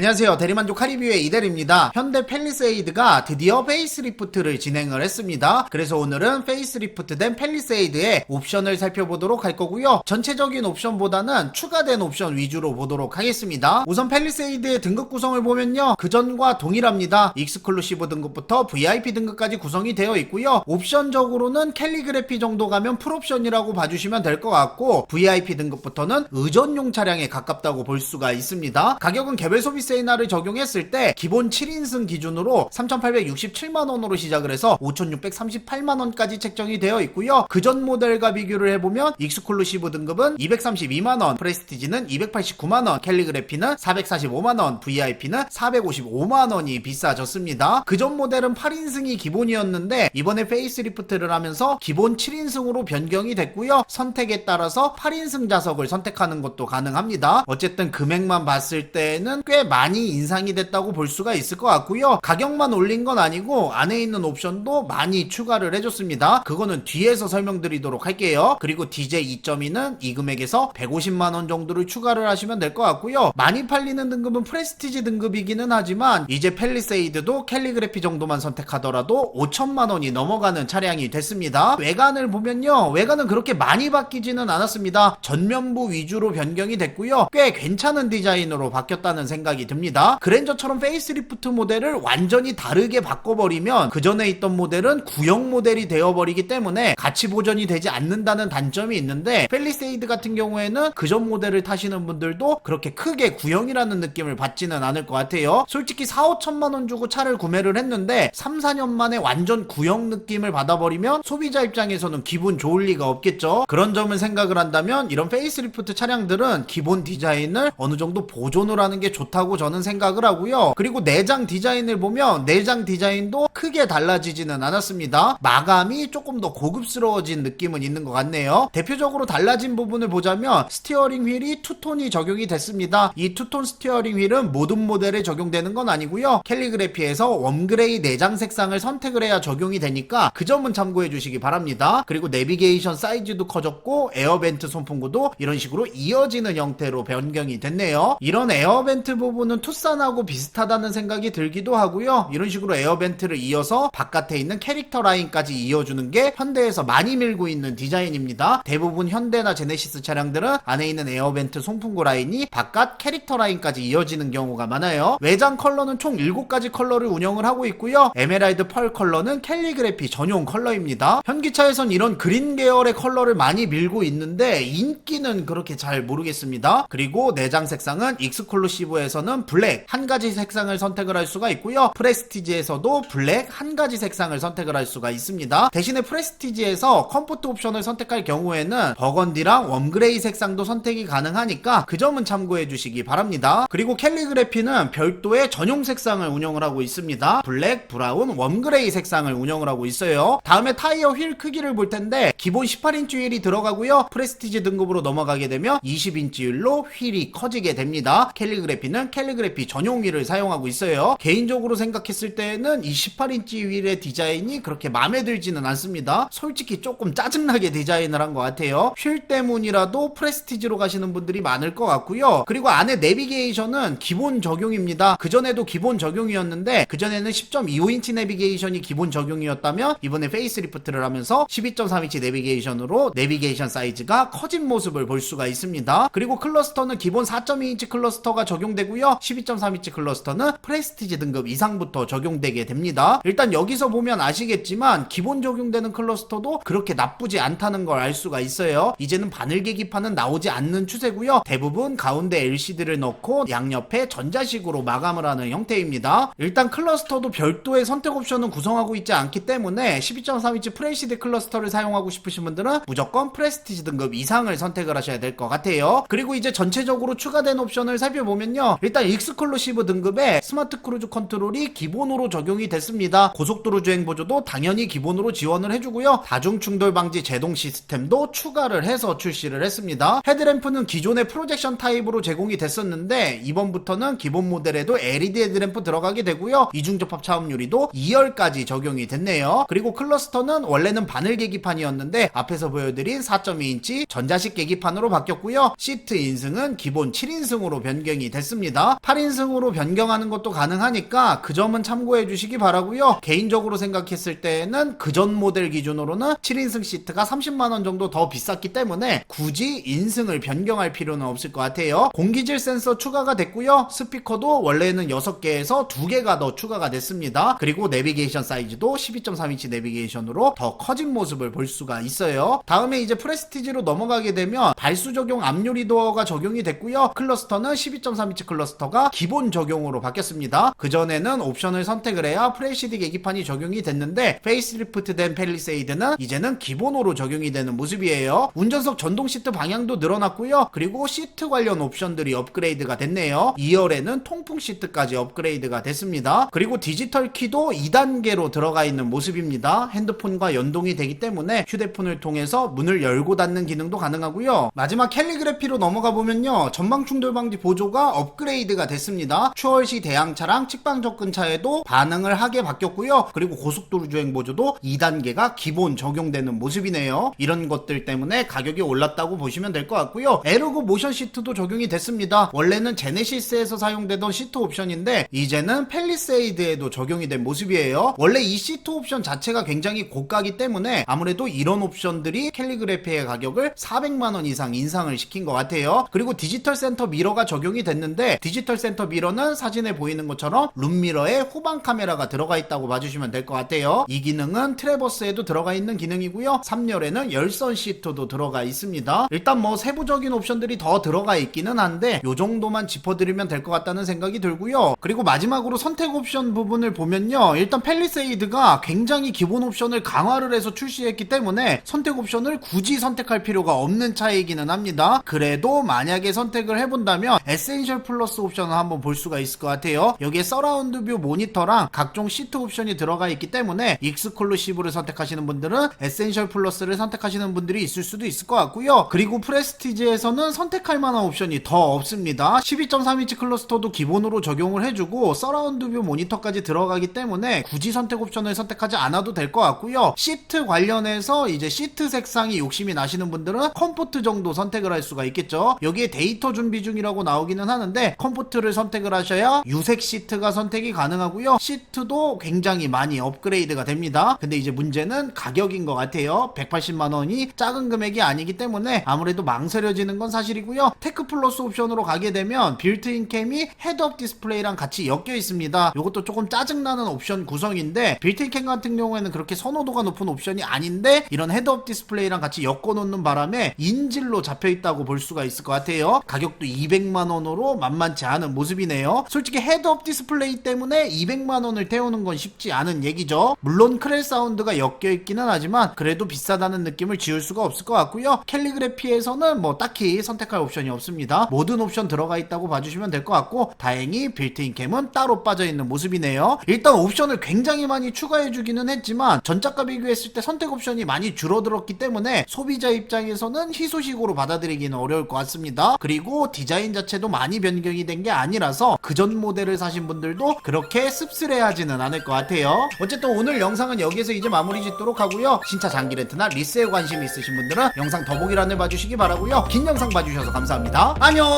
안녕하세요. 대리만족 카리뷰의 이대리입니다. 현대 펠리세이드가 드디어 페이스리프트를 진행을 했습니다. 그래서 오늘은 페이스리프트 된 펠리세이드의 옵션을 살펴보도록 할 거고요. 전체적인 옵션보다는 추가된 옵션 위주로 보도록 하겠습니다. 우선 펠리세이드의 등급 구성을 보면요. 그전과 동일합니다. 익스클루시브 등급부터 VIP 등급까지 구성이 되어 있고요. 옵션적으로는 캘리그래피 정도 가면 풀옵션이라고 봐주시면 될 것 같고 VIP 등급부터는 의전용 차량에 가깝다고 볼 수가 있습니다. 가격은 개별 소비 세 이나를 적용했을 때 기본 7인승 기준으로 3,867만원으로 시작을 해서 5,638만원까지 책정이 되어 있고요. 그 전 모델과 비교를 해보면 익스클루시브 등급은 232만원, 프레스티지는 289만원, 캘리그래피는 445만원, VIP는 455만원이 비싸졌습니다. 그 전 모델은 8인승이 기본이었는데 이번에 페이스리프트를 하면서 기본 7인승으로 변경이 됐고요. 선택에 따라서 8인승 좌석을 선택하는 것도 가능합니다. 어쨌든 금액만 봤을 때는 꽤 많이 인상이 됐다고 볼 수가 있을 것 같고요. 가격만 올린 건 아니고 안에 있는 옵션도 많이 추가를 해줬습니다. 그거는 뒤에서 설명드리도록 할게요. 그리고 DJ 2.2는 이 금액에서 150만 원 정도를 추가를 하시면 될 것 같고요. 많이 팔리는 등급은 프레스티지 등급이기는 하지만 이제 펠리세이드도 캘리그래피 정도만 선택하더라도 5천만 원이 넘어가는 차량이 됐습니다. 외관을 보면요. 외관은 그렇게 많이 바뀌지는 않았습니다. 전면부 위주로 변경이 됐고요. 꽤 괜찮은 디자인으로 바뀌었다는 생각이 듭니다. 그랜저처럼 페이스리프트 모델을 완전히 다르게 바꿔버리면 그 전에 있던 모델은 구형 모델이 되어버리기 때문에 가치 보존이 되지 않는다는 단점이 있는데 펠리세이드 같은 경우에는 그 전 모델을 타시는 분들도 그렇게 크게 구형이라는 느낌을 받지는 않을 것 같아요. 솔직히 4, 5천만 원 주고 차를 구매를 했는데 3, 4년 만에 완전 구형 느낌을 받아버리면 소비자 입장에서는 기분 좋을 리가 없겠죠. 그런 점을 생각을 한다면 이런 페이스리프트 차량들은 기본 디자인을 어느 정도 보존을 하는 게 좋다고 저는 생각을 하고요. 그리고 내장 디자인을 보면 내장 디자인도 크게 달라지지는 않았습니다. 마감이 조금 더 고급스러워진 느낌은 있는 것 같네요. 대표적으로 달라진 부분을 보자면 스티어링 휠이 투톤이 적용이 됐습니다. 이 투톤 스티어링 휠은 모든 모델에 적용되는 건 아니고요. 캘리그래피에서 웜그레이 내장 색상을 선택을 해야 적용이 되니까 그 점은 참고해 주시기 바랍니다. 그리고 내비게이션 사이즈도 커졌고 에어벤트 손풍구도 이런 식으로 이어지는 형태로 변경이 됐네요. 이런 에어벤트 부분 은 투싼하고 비슷하다는 생각이 들기도 하고요. 이런 식으로 에어벤트를 이어서 바깥에 있는 캐릭터 라인까지 이어주는 게 현대에서 많이 밀고 있는 디자인입니다. 대부분 현대나 제네시스 차량들은 안에 있는 에어벤트 송풍구 라인이 바깥 캐릭터 라인까지 이어지는 경우가 많아요. 외장 컬러는 총 7가지 컬러를 운영을 하고 있고요. 에메랄드 펄 컬러는 캘리그래피 전용 컬러입니다. 현기차에선 이런 그린 계열의 컬러를 많이 밀고 있는데 인기는 그렇게 잘 모르겠습니다. 그리고 내장 색상은 익스클루시브에서는 블랙 한 가지 색상을 선택을 할 수가 있고요. 프레스티지에서도 블랙 한 가지 색상을 선택을 할 수가 있습니다. 대신에 프레스티지에서 컴포트 옵션을 선택할 경우에는 버건디랑 웜그레이 색상도 선택이 가능하니까 그 점은 참고해 주시기 바랍니다. 그리고 캘리그래피는 별도의 전용 색상을 운영을 하고 있습니다. 블랙, 브라운, 웜그레이 색상을 운영을 하고 있어요. 다음에 타이어 휠 크기를 볼 텐데 기본 18인치 휠이 들어가고요. 프레스티지 등급으로 넘어가게 되면 20인치 휠로 휠이 커지게 됩니다. 캘리그래피는 캘 리그래피 전용 휠을 사용하고 있어요. 개인적으로 생각했을 때는 이 18인치 휠의 디자인이 그렇게 마음에 들지는 않습니다. 솔직히 조금 짜증나게 디자인을 한 것 같아요. 휠 때문이라도 프레스티지로 가시는 분들이 많을 것 같고요. 그리고 안에 내비게이션은 기본 적용입니다. 그전에도 기본 적용이었는데 그전에는 10.25인치 내비게이션이 기본 적용이었다면 이번에 페이스리프트를 하면서 12.3인치 내비게이션으로 내비게이션 사이즈가 커진 모습을 볼 수가 있습니다. 그리고 클러스터는 기본 4.2인치 클러스터가 적용되고요. 12.3인치 클러스터는 프레스티지 등급 이상부터 적용되게 됩니다. 일단 여기서 보면 아시겠지만 기본 적용되는 클러스터도 그렇게 나쁘지 않다는 걸 알 수가 있어요. 이제는 바늘 계기판은 나오지 않는 추세고요. 대부분 가운데 LCD를 넣고 양옆에 전자식으로 마감을 하는 형태입니다. 일단 클러스터도 별도의 선택 옵션은 구성하고 있지 않기 때문에 12.3인치 프레시드 클러스터를 사용하고 싶으신 분들은 무조건 프레스티지 등급 이상을 선택을 하셔야 될 것 같아요. 그리고 이제 전체적으로 추가된 옵션을 살펴보면요. 일단 익스클루시브 등급의 스마트 크루즈 컨트롤이 기본으로 적용이 됐습니다. 고속도로 주행 보조도 당연히 기본으로 지원을 해주고요. 다중 충돌 방지 제동 시스템도 추가를 해서 출시를 했습니다. 헤드램프는 기존의 프로젝션 타입으로 제공이 됐었는데 이번부터는 기본 모델에도 LED 헤드램프 들어가게 되고요. 이중접합 차음 유리도 2열까지 적용이 됐네요. 그리고 클러스터는 원래는 바늘 계기판이었는데 앞에서 보여드린 4.2인치 전자식 계기판으로 바뀌었고요. 시트 인승은 기본 7인승으로 변경이 됐습니다. 있습니다. 8인승으로 변경하는 것도 가능하니까 그 점은 참고해 주시기 바라고요. 개인적으로 생각했을 때는 그전 모델 기준으로는 7인승 시트가 30만 원 정도 더 비쌌기 때문에 굳이 인승을 변경할 필요는 없을 것 같아요. 공기질 센서 추가가 됐고요. 스피커도 원래는 6개에서 2개가 더 추가가 됐습니다. 그리고 내비게이션 사이즈도 12.3인치 내비게이션으로 더 커진 모습을 볼 수가 있어요. 다음에 이제 프레스티지로 넘어가게 되면 발수 적용 압류 리더가 적용이 됐고요. 클러스터는 12.3인치 클러스터 가 기본 적용으로 바뀌었습니다. 그전에는 옵션을 선택을 해야 프레시디 계기판이 적용이 됐는데 페이스리프트 된 펠리세이드는 이제는 기본으로 적용이 되는 모습이에요. 운전석 전동 시트 방향도 늘어났고요. 그리고 시트 관련 옵션들이 업그레이드가 됐네요. 2열에는 통풍 시트까지 업그레이드가 됐습니다. 그리고 디지털 키도 2단계로 들어가 있는 모습입니다. 핸드폰과 연동이 되기 때문에 휴대폰을 통해서 문을 열고 닫는 기능도 가능하고요. 마지막 캘리그래피로 넘어가 보면요. 전방 충돌 방지 보조가 업그레이드 가 됐습니다. 추월시 대항차랑 측방 접근차에도 반응을 하게 바뀌었고요. 그리고 고속도로 주행 보조도 2단계가 기본 적용되는 모습이네요. 이런 것들 때문에 가격이 올랐다고 보시면 될 것 같고요. 에르고 모션 시트도 적용이 됐습니다. 원래는 제네시스에서 사용되던 시트 옵션인데 이제는 펠리세이드에도 적용이 된 모습이에요. 원래 이 시트 옵션 자체가 굉장히 고가기 때문에 아무래도 이런 옵션들이 캘리그래피의 가격을 400만 원 이상 인상을 시킨 것 같아요. 그리고 디지털 센터 미러가 적용이 됐는데 디지털 센터 미러는 사진에 보이는 것처럼 룸미러에 후방 카메라가 들어가 있다고 봐주시면 될 것 같아요. 이 기능은 트레버스에도 들어가 있는 기능이고요. 3열에는 열선 시트도 들어가 있습니다. 일단 뭐 세부적인 옵션들이 더 들어가 있기는 한데 요 정도만 짚어드리면 될 것 같다는 생각이 들고요. 그리고 마지막으로 선택 옵션 부분을 보면요. 일단 펠리세이드가 굉장히 기본 옵션을 강화를 해서 출시했기 때문에 선택 옵션을 굳이 선택할 필요가 없는 차이기는 합니다. 그래도 만약에 선택을 해본다면 에센셜 플러스 옵션을 한번 볼 수가 있을 것 같아요. 여기에 서라운드 뷰 모니터랑 각종 시트 옵션이 들어가 있기 때문에 익스클루시브를 선택하시는 분들은 에센셜 플러스를 선택하시는 분들이 있을 수도 있을 것 같고요. 그리고 프레스티지에서는 선택할 만한 옵션이 더 없습니다. 12.3인치 클러스터도 기본으로 적용을 해주고 서라운드 뷰 모니터까지 들어가기 때문에 굳이 선택 옵션을 선택하지 않아도 될 것 같고요. 시트 관련해서 이제 시트 색상이 욕심이 나시는 분들은 컴포트 정도 선택을 할 수가 있겠죠. 여기에 데이터 준비 중이라고 나오기는 하는데 컴 포트를 선택을 하셔야 유색 시트가 선택이 가능하고요. 시트도 굉장히 많이 업그레이드가 됩니다. 근데 이제 문제는 가격인 것 같아요. 180만 원이 작은 금액이 아니기 때문에 아무래도 망설여지는 건 사실이고요. 테크 플러스 옵션으로 가게 되면 빌트인 캠이 헤드업 디스플레이랑 같이 엮여 있습니다. 이것도 조금 짜증나는 옵션 구성인데 빌트인 캠 같은 경우에는 그렇게 선호도가 높은 옵션이 아닌데 이런 헤드업 디스플레이랑 같이 엮어 놓는 바람에 인질로 잡혀 있다고 볼 수가 있을 것 같아요. 가격도 200만 원으로 만만치 않은 모습이네요. 솔직히 헤드업 디스플레이 때문에 200만 원을 태우는 건 쉽지 않은 얘기죠. 물론 크렐 사운드가 엮여 있기는 하지만 그래도 비싸다는 느낌을 지울 수가 없을 것 같고요. 캘리그래피에서는 뭐 딱히 선택할 옵션이 없습니다. 모든 옵션 들어가 있다고 봐주시면 될 것 같고 다행히 빌트인 캠은 따로 빠져 있는 모습이네요. 일단 옵션을 굉장히 많이 추가해 주기는 했지만 전작과 비교했을 때 선택 옵션이 많이 줄어들었기 때문에 소비자 입장에서는 희소식으로 받아들이기는 어려울 것 같습니다. 그리고 디자인 자체도 많이 변경이 된 게 아니라서 그전 모델을 사신 분들도 그렇게 씁쓸해하지는 않을 것 같아요. 어쨌든 오늘 영상은 여기서 이제 마무리 짓도록 하고요. 신차 장기 렌트나 리스에 관심 있으신 분들은 영상 더보기란을 봐주시기 바라고요. 긴 영상 봐주셔서 감사합니다. 안녕.